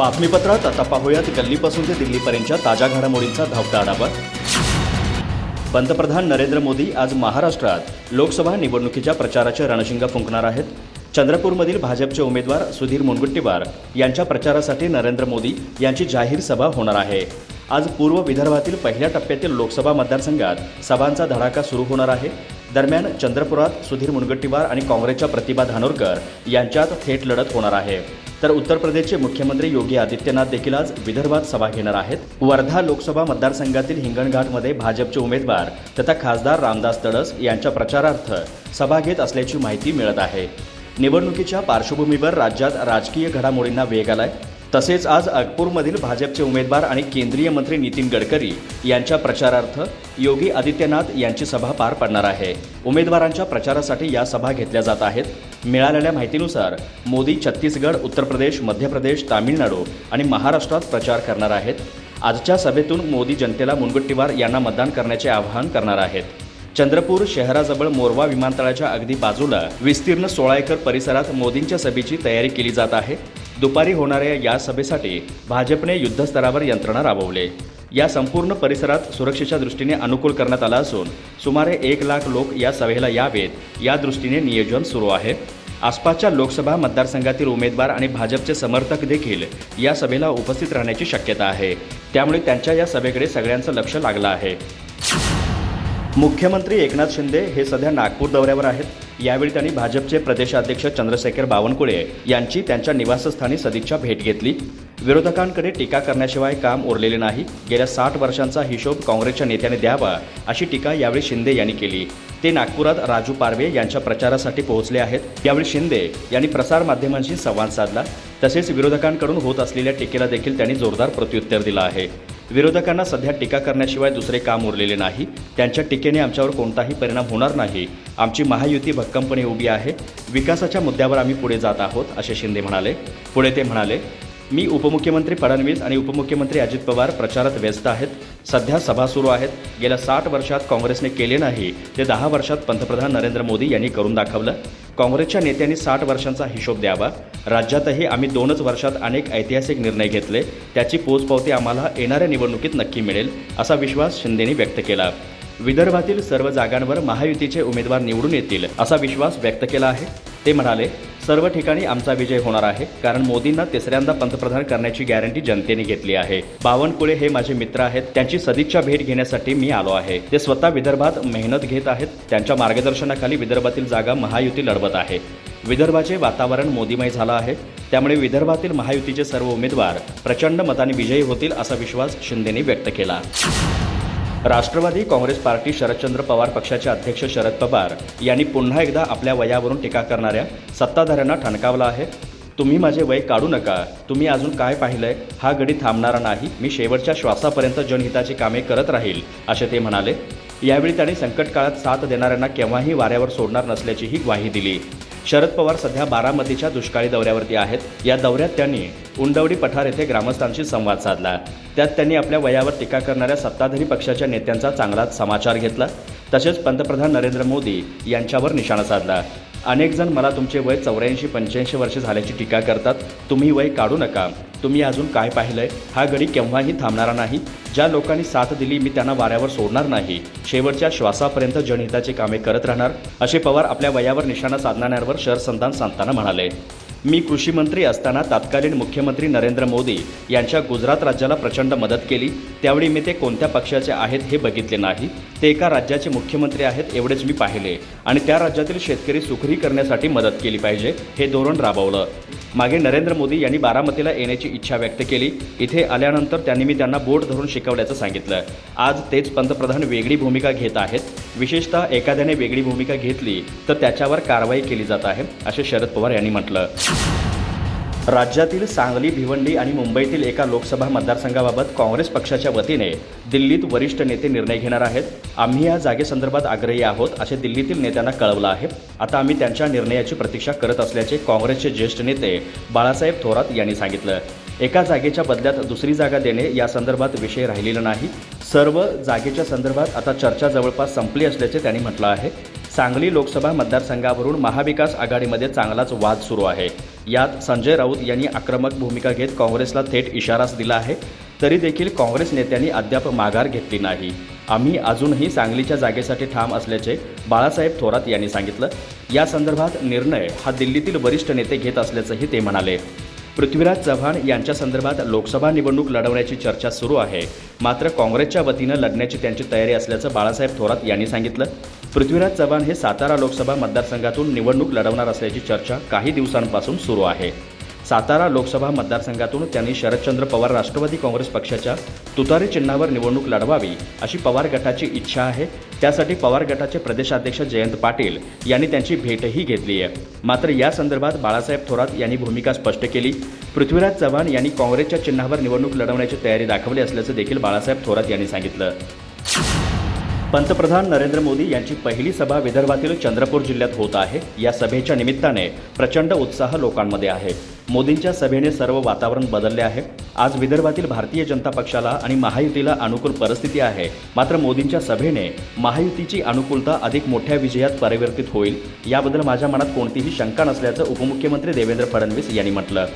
बातमीपत्रात आता पाहूयात गल्लीपासून ते दिल्लीपर्यंतच्या ताज्या घडामोडींचा धावता आढावा. पंतप्रधान नरेंद्र मोदी आज महाराष्ट्रात लोकसभा निवडणुकीच्या प्रचाराचे रणशिंग फुंकणार आहेत. चंद्रपूरमधील भाजपचे उमेदवार सुधीर मुनगुट्टीवार यांच्या प्रचारासाठी नरेंद्र मोदी यांची जाहीर सभा होणार आहे. आज पूर्व विदर्भातील पहिल्या टप्प्यातील लोकसभा मतदारसंघात सभांचा धडाका सुरू होणार आहे. दरम्यान चंद्रपुरात सुधीर मुनगट्टीवार आणि काँग्रेसच्या प्रतिभा धानोरकर यांच्यात थेट लढत होणार आहे. तर उत्तर प्रदेशचे मुख्यमंत्री योगी आदित्यनाथ देखील आज विदर्भात सभा घेणार आहेत. वर्धा लोकसभा मतदारसंघातील हिंगणघाटमध्ये भाजपचे उमेदवार तथा खासदार रामदास तडस यांच्या प्रचारार्थ सभा घेत असल्याची माहिती मिळत आहे. निवडणुकीच्या पार्श्वभूमीवर राज्यात राजकीय घडामोडींना वेग आलाय. तसेच आज अगपूरमधील भाजपचे उमेदवार आणि केंद्रीय मंत्री नितीन गडकरी यांच्या प्रचारार्थ योगी आदित्यनाथ यांची सभा पार पडणार आहे. उमेदवारांच्या प्रचारासाठी या सभा घेतल्या जात आहेत. मिळालेल्या माहितीनुसार मोदी छत्तीसगड उत्तर प्रदेश मध्य प्रदेश तामिळनाडू आणि महाराष्ट्रात प्रचार करणार आहेत. आजच्या सभेतून मोदी जनतेला मुनगुट्टीवार यांना मतदान करण्याचे आवाहन करणार आहेत. चंद्रपूर शहराजवळ मोरवा विमानतळाच्या अगदी बाजूला विस्तीर्ण सोळा एकर परिसरात मोदींच्या सभेची तयारी केली जात आहे. दुपारी होणाऱ्या या सभेसाठी भाजपने युद्धस्तरावर यंत्रणा राबवले. या संपूर्ण परिसरात सुरक्षेच्या दृष्टीने अनुकूल करण्यात आला असून सुमारे एक लाख लोक या सभेला यावेत. या दृष्टीने नियोजन सुरू आहे. आसपासच्या लोकसभा मतदारसंघातील उमेदवार आणि भाजपचे समर्थक देखील या सभेला उपस्थित राहण्याची शक्यता आहे. त्यामुळे त्यांच्या या सभेकडे सगळ्यांचं लक्ष लागलं आहे. मुख्यमंत्री एकनाथ शिंदे हे सध्या नागपूर दौऱ्यावर आहेत. यावेळी त्यांनी भाजपचे प्रदेशाध्यक्ष चंद्रशेखर बावनकुळे यांची त्यांच्या निवासस्थानी सदिच्छा भेट घेतली. विरोधकांकडे टीका करण्याशिवाय काम उरलेले नाही. गेल्या साठ वर्षांचा हिशोब काँग्रेसच्या नेत्याने द्यावा अशी टीका यावेळी शिंदे यांनी केली. ते नागपुरात राजू पारवे यांच्या प्रचारासाठी पोहोचले आहेत. यावेळी शिंदे यांनी प्रसारमाध्यमांशी संवाद साधला. तसेच विरोधकांकडून होत असलेल्या टीकेला देखील त्यांनी जोरदार प्रत्युत्तर दिलं आहे. विरोधकांना सध्या टीका करण्याशिवाय दुसरे काम उरलेले नाही. त्यांच्या टीकेने आमच्यावर कोणताही परिणाम होणार नाही. आमची महायुती भक्कमपणे उभी आहे. विकासाच्या मुद्द्यावर आम्ही पुढे जात आहोत असे शिंदे म्हणाले. पुढे ते म्हणाले मी उपमुख्यमंत्री फडणवीस आणि उपमुख्यमंत्री अजित पवार प्रचारात व्यस्त आहेत. सध्या सभा सुरू आहेत. गेल्या साठ वर्षात काँग्रेसने केले नाही ते दहा वर्षात पंतप्रधान नरेंद्र मोदी यांनी करून दाखवलं. काँग्रेसच्या नेत्यांनी साठ वर्षांचा हिशोब द्यावा. राज्यातही आम्ही दोनच वर्षात अनेक ऐतिहासिक निर्णय घेतले. त्याची पोचपावती आम्हाला येणाऱ्या निवडणुकीत नक्की मिळेल असा विश्वास शिंदेनी व्यक्त केला. विदर्भातील सर्व जागांवर महायुतीचे उमेदवार निवडून येतील असा विश्वास व्यक्त केला आहे. ते म्हणाले सर्व ठिकाणी आमचा विजय होणार आहे कारण मोदींना तिसऱ्यांदा पंतप्रधान करण्याची गॅरंटी जनतेने घेतली आहे. बावनकुळे हे माझे मित्र आहेत त्यांची सदिच्छा भेट घेण्यासाठी मी आलो आहे. ते स्वतः विदर्भात मेहनत घेत आहेत त्यांच्या मार्गदर्शनाखाली विदर्भातील जागा महायुती लढवत आहे. विदर्भाचे वातावरण मोदीमय झालं आहे त्यामुळे विदर्भातील महायुतीचे सर्व उमेदवार प्रचंड मताने विजयी होतील असा विश्वास शिंदेने व्यक्त केला. राष्ट्रवादी काँग्रेस पार्टी शरदचंद्र पवार पक्षाचे अध्यक्ष शरद पवार यांनी पुन्हा एकदा आपल्या वयावरून टीका करणाऱ्या सत्ताधाऱ्यांना ठणकावला आहे. तुम्ही माझे वय काढू नका. तुम्ही अजून काय पाहिलंय? हा गडी थांबणारा नाही. मी शेवटच्या श्वासापर्यंत जनहिताची कामे करत राहील असे ते म्हणाले. यावेळी त्यांनी संकट काळात साथ देणाऱ्यांना केव्हाही वाऱ्यावर सोडणार नसल्याचीही ग्वाही दिली. शरद पवार सध्या बारामतीच्या दुष्काळी दौऱ्यावरती आहेत. या दौऱ्यात त्यांनी उंडवडी पठार येथे ग्रामस्थांशी संवाद साधला. त्यात त्यांनी आपल्या वयावर टीका करणाऱ्या सत्ताधारी पक्षाच्या नेत्यांचा चांगलाच समाचार घेतला. तसेच पंतप्रधान नरेंद्र मोदी यांच्यावर निशाणा साधला. अनेक जण मला तुमचे वय चौऱ्याऐंशी पंच्याऐंशी वर्ष झाल्याची टीका करतात. तुम्ही वय काढू नका. तुम्ही अजून काय पाहिलंय? हा गडी केव्हाही थांबणारा नाही. ज्या लोकांनी साथ दिली मी त्यांना वाऱ्यावर सोडणार नाही. शेवटच्या श्वासापर्यंत जनहिताची कामे करत राहणार. असे पवार आपल्या वयावर निशाणा साधणाऱ्यांवर शरसंधान सांगताना म्हणाले. मी कृषी मंत्री असताना तत्कालीन मुख्यमंत्री नरेंद्र मोदी यांच्या गुजरात राज्याला प्रचंड मदत केली. त्यावेळी मी ते कोणत्या पक्षाचे आहेत हे बघितले नाही. ते एका राज्याचे मुख्यमंत्री आहेत एवढेच मी पाहिले आणि त्या राज्यातील शेतकरी सुखरी करण्यासाठी मदत केली पाहिजे हे धोरण राबवलं. मागे नरेंद्र मोदी यांनी बारामतीला येण्याची इच्छा व्यक्त केली. इथे आल्यानंतर त्यांनी मी त्यांना बोट धरून शिकवल्याचं सांगितलं. आज तेच पंतप्रधान वेगळी भूमिका घेत आहेत. विशेषतः एखाद्याने वेगळी भूमिका घेतली तर त्याच्यावर कारवाई केली जात आहे असे शरद पवार यांनी म्हटलं. राज्यातील सांगली भिवंडी आणि मुंबईतील एका लोकसभा मतदारसंघाबाबत काँग्रेस पक्षाच्या वतीने दिल्लीत वरिष्ठ नेते निर्णय घेणार आहेत. आम्ही या जागेसंदर्भात आग्रही आहोत असे दिल्लीतील नेत्यांना कळवलं आहे. आता आम्ही त्यांच्या निर्णयाची प्रतीक्षा करत असल्याचे काँग्रेसचे ज्येष्ठ नेते बाळासाहेब थोरात यांनी सांगितलं. एका जागेच्या बदल्यात दुसरी जागा देणे या संदर्भात विषय राहिलेला नाही. सर्व जागेच्या संदर्भात आता चर्चा जवळपास संपली असल्याचे त्यांनी म्हटलं आहे. सांगली लोकसभा मतदारसंघावरून महाविकास आघाडीमध्ये चांगलाच वाद सुरू आहे. यात संजय राऊत यांनी आक्रमक भूमिका घेत काँग्रेसला थेट इशाराच दिला आहे. तरी देखील काँग्रेस नेत्यांनी अद्याप माघार घेतली नाही. आम्ही अजूनही सांगलीच्या जागेसाठी ठाम असल्याचे बाळासाहेब थोरात यांनी सांगितलं. या संदर्भात निर्णय हा दिल्लीतील वरिष्ठ नेते घेत असल्याचंही ते म्हणाले. पृथ्वीराज चव्हाण यांच्या संदर्भात लोकसभा निवडणूक लढवण्याची चर्चा सुरू आहे. मात्र काँग्रेसच्या वतीनं लढण्याची त्यांची तयारी असल्याचं बाळासाहेब थोरात यांनी सांगितलं. पृथ्वीराज चव्हाण हे सातारा लोकसभा मतदारसंघातून निवडणूक लढवणार असल्याची चर्चा काही दिवसांपासून सुरू आहे. सातारा लोकसभा मतदारसंघातून त्यांनी शरदचंद्र पवार राष्ट्रवादी काँग्रेस पक्षाच्या तुतारी चिन्हावर निवडणूक लढवावी अशी पवार गटाची इच्छा आहे. त्यासाठी पवार गटाचे प्रदेशाध्यक्ष जयंत पाटील यांनी त्यांची भेटही घेतली आहे. मात्र या संदर्भात बाळासाहेब थोरात यांनी भूमिका स्पष्ट केली. पृथ्वीराज चव्हाण यांनी काँग्रेसच्या चिन्हावर निवडणूक लढवण्याची तयारी दाखवली असल्याचं देखील बाळासाहेब थोरात यांनी सांगितलं. पंतप्रधान नरेंद्र मोदी यांची पहिली सभा विदर्भातील चंद्रपूर जिल्ह्यात होत आहे. या सभेच्या निमित्ताने प्रचंड उत्साह लोकांमध्ये आहे. मोदींच्या सभेने सर्व वातावरण बदलले आहे. आज विदर्भातील भारतीय जनता पक्षाला आणि महायुतीला अनुकूल परिस्थिती आहे. मात्र मोदींच्या सभेने महायुतीची अनुकूलता अधिक मोठ्या विजयात परिवर्तित होईल. याबद्दल माझ्या मनात कोणतीही शंका नसल्याचं उपमुख्यमंत्री देवेंद्र फडणवीस यांनी म्हटलं.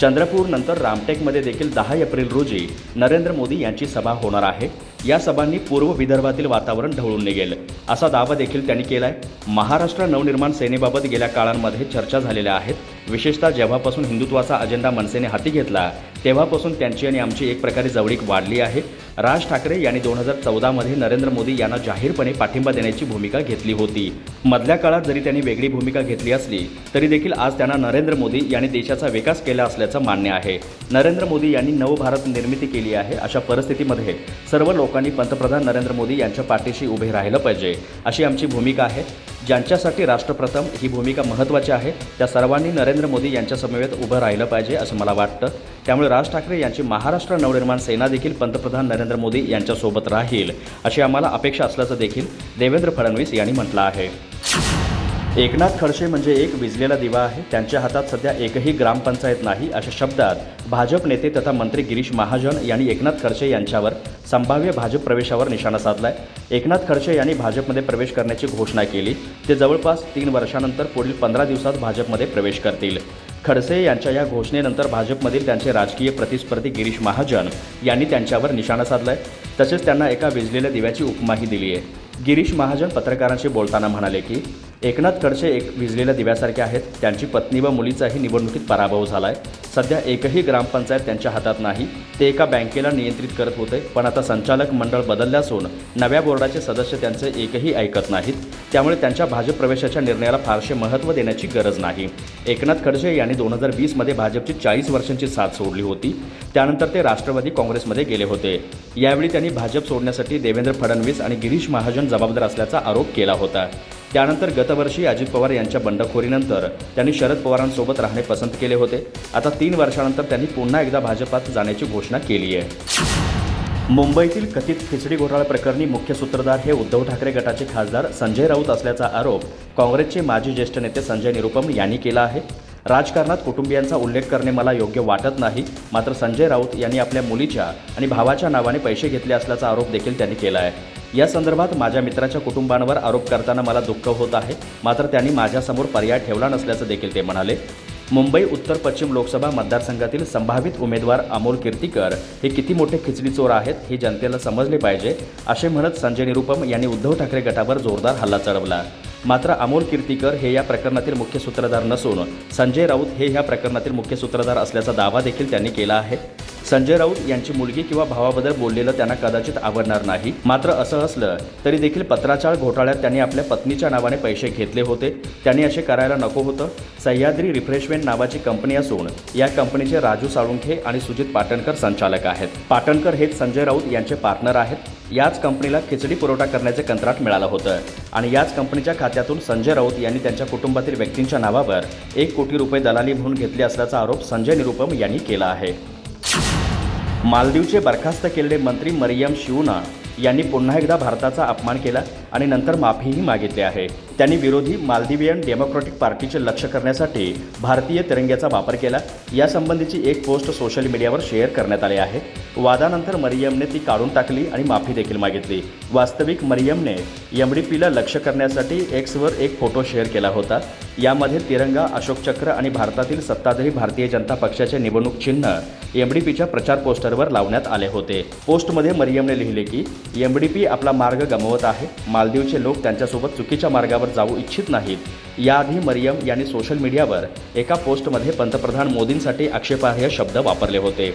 चंद्रपूर नंतर रामटेकमध्ये देखील दहा एप्रिल रोजी नरेंद्र मोदी यांची सभा होणार आहे. या सभांनी पूर्व विदर्भातील वातावरण ढवळून निघेल. असा दावा देखील त्यांनी केलाय. महाराष्ट्र नवनिर्माण सेनेबाबत गेल्या काळांमध्ये चर्चा झालेल्या आहेत. विशेषतः जेव्हापासून हिंदुत्वाचा अजेंडा मनसेने हाती घेतला तेव्हापासून त्यांची आणि आमची एक प्रकारे जवळीक वाढली आहे. राज ठाकरे यांनी दोन हजार चौदामध्ये नरेंद्र मोदी यांना जाहीरपणे पाठिंबा देण्याची भूमिका घेतली होती. मधल्या काळात जरी त्यांनी वेगळी भूमिका घेतली असली तरी देखील आज त्यांना नरेंद्र मोदी यांनी देशाचा विकास केला असल्याचं मान्य आहे. नरेंद्र मोदी यांनी नवभारत निर्मिती केली आहे अशा परिस्थितीमध्ये सर्व लोकांनी पंतप्रधान नरेंद्र मोदी यांच्या पाठीशी उभे राहिलं पाहिजे अशी आमची भूमिका आहे. ज्यांच्यासाठी राष्ट्रप्रथम ही भूमिका महत्त्वाची आहे त्या सर्वांनी नरेंद्र मोदी यांच्या समवेत उभं राहिलं पाहिजे असं मला वाटतं. त्यामुळे राज ठाकरे यांची महाराष्ट्र नवनिर्माण सेना देखील पंतप्रधान नरेंद्र मोदी यांच्यासोबत राहील अशी आम्हाला अपेक्षा असल्याचं देखील देवेंद्र फडणवीस यांनी म्हटलं आहे. एकनाथ खडसे म्हणजे एक विजलेला दिवा आहे. त्यांच्या हातात सध्या एकही ग्रामपंचायत नाही अशा शब्दात भाजप नेते तथा मंत्री गिरीश महाजन यांनी एकनाथ खडसे यांच्यावर संभाव्य भाजप प्रवेशावर निशाणा साधलाय. एकनाथ खडसे यांनी भाजपमध्ये प्रवेश करण्याची घोषणा केली. ते जवळपास तीन वर्षानंतर पुढील पंधरा दिवसात भाजपमध्ये प्रवेश करतील. खडसे यांच्या या घोषणेनंतर भाजपमधील त्यांचे राजकीय प्रतिस्पर्धी गिरीश महाजन यांनी त्यांच्यावर निशाणा साधलाय. तसेच त्यांना एका विजलेल्या दिव्याची उपमाही दिली आहे गिरीश महाजन पत्रकारांशी बोलताना म्हणाले की एकनाथ खडसे एक विजलेल्या दिव्यासारखे आहेत. त्यांची पत्नी व मुलीचाही निवडणुकीत पराभव झाला आहे सध्या एकही ग्रामपंचायत त्यांच्या हातात नाही. ते एका बँकेला नियंत्रित करत होते पण आता संचालक मंडळ बदलले असून नव्या बोर्डाचे सदस्य त्यांचे एकही ऐकत नाहीत. त्यामुळे त्यांच्या भाजप प्रवेशाच्या निर्णयाला फारसे महत्त्व देण्याची गरज नाही. एकनाथ खडसे यांनी दोन हजार वीसमध्ये भाजपची चाळीस वर्षांची साथ सोडली होती. त्यानंतर ते राष्ट्रवादी काँग्रेसमध्ये गेले होते. यावेळी त्यांनी भाजप सोडण्यासाठी देवेंद्र फडणवीस आणि गिरीश महाजन जबाबदार असल्याचा आरोप केला होता. त्यानंतर गतवर्षी अजित पवार यांच्या बंडखोरीनंतर त्यांनी शरद पवारांसोबत राहणे पसंत केले होते. आता तीन वर्षानंतर त्यांनी पुन्हा एकदा भाजपात जाण्याची घोषणा केली आहे. मुंबईतील कथित खिचडी घोटाळा प्रकरणी मुख्य सूत्रधार हे उद्धव ठाकरे गटाचे खासदार संजय राऊत असल्याचा आरोप काँग्रेसचे माजी ज्येष्ठ नेते संजय निरुपम यांनी केला आहे. राजकारणात कुटुंबियांचा उल्लेख करणे मला योग्य वाटत नाही. मात्र संजय राऊत यांनी आपल्या मुलीच्या आणि भावाच्या नावाने पैसे घेतले असल्याचा आरोप देखील त्यांनी केला आहे. या संदर्भात माझ्या मित्राच्या कुटुंबांवर आरोप करताना मला दुःख होत आहे. मात्र त्यांनी माझ्यासमोर पर्याय ठेवला नसल्याचं देखील ते म्हणाले. मुंबई उत्तर पश्चिम लोकसभा मतदारसंघातील संभावित उमेदवार अमोल कीर्तीकर हे किती मोठे खिचडी चोर आहेत हे जनतेला समजले पाहिजे असे म्हणत संजय निरुपम यांनी उद्धव ठाकरे गटावर जोरदार हल्ला चढवला. मात्र अमोल कीर्तीकर हे या प्रकरणातील मुख्य सूत्रधार नसून संजय राऊत हे या प्रकरणातील मुख्य सूत्रधार असल्याचा दावा देखील त्यांनी केला आहे. संजय राऊत यांची मुलगी किंवा भावाबद्दल बोललेलं त्यांना कदाचित आवडणार नाही. मात्र असं असलं तरी देखील पत्राचाळ घोटाळ्यात त्यांनी आपल्या पत्नीच्या नावाने पैसे घेतले होते. त्यांनी असे करायला नको होतं. सह्याद्री रिफ्रेशमेंट नावाची कंपनी असून या कंपनीचे राजू साळुंखे आणि सुजित पाटणकर संचालक आहेत. पाटणकर हेच संजय राऊत यांचे पार्टनर आहेत. याच कंपनीला खिचडी पुरवठा करण्याचे कंत्राट मिळालं होतं. आणि याच कंपनीच्या खात्यातून संजय राऊत यांनी त्यांच्या कुटुंबातील व्यक्तींच्या नावावर एक कोटी रुपये दलाली म्हणून घेतले असल्याचा आरोप संजय निरुपम यांनी केला आहे. मालदीवचे बरखास्त केलेले मंत्री मरियम शिवना यांनी पुन्हा एकदा भारताचा अपमान केला. आणि नंतर माफीही मागितली आहे. त्यांनी विरोधी मालदिवियन डेमोक्रॅटिक पार्टीचे लक्ष करण्यासाठी भारतीय तिरंग्याचा वापर केला. यासंबंधीची एक पोस्ट सोशल मीडियावर शेअर करण्यात आली आहे. वादानंतर मरियमने ती काढून टाकली आणि माफी देखील मागितली. वास्तविक मरियमने एमडीपीला लक्ष करण्यासाठी एक्सवर एक फोटो शेअर केला होता. यामध्ये तिरंगा अशोक चक्र आणि भारतातील सत्ताधारी भारतीय जनता पक्षाचे निवडणूक चिन्ह एमडीपीच्या प्रचार पोस्टरवर लावण्यात आले होते. पोस्टमध्ये मरियमने लिहिले की एमडीपी आपला मार्ग गमवत आहे. मालदीवचे लोक त्यांच्यासोबत चुकीच्या मार्गावर जाऊ इच्छित नाहीत. याआधी मरियम यांनी सोशल मीडियावर एका पोस्टमध्ये पंतप्रधान मोदींसाठी आक्षेपार्ह शब्द वापरले होते.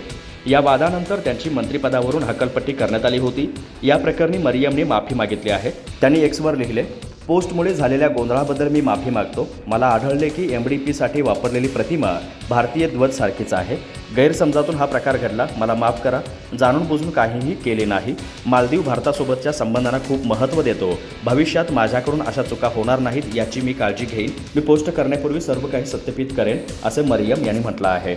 या वादानंतर त्यांची मंत्रिपदावरून हकलपट्टी करण्यात आली होती. या प्रकरणी मरियमने माफी मागितली आहे. त्यांनी एक्सवर लिहिले पोस्टमुळे झालेल्या गोंधळाबद्दल मी माफी मागतो. मला आढळले की एम डी पीसाठी वापरलेली प्रतिमा भारतीय ध्वजसारखीच आहे. गैरसमजातून हा प्रकार घडला. मला माफ करा. जाणून बुजून काहीही केले नाही. मालदीव भारतासोबतच्या संबंधांना खूप महत्त्व देतो. भविष्यात माझ्याकडून अशा चुका होणार नाहीत याची मी काळजी घेईन. मी पोस्ट करण्यापूर्वी सर्व काही सत्यापित करेन असे मरियम यांनी म्हटलं आहे.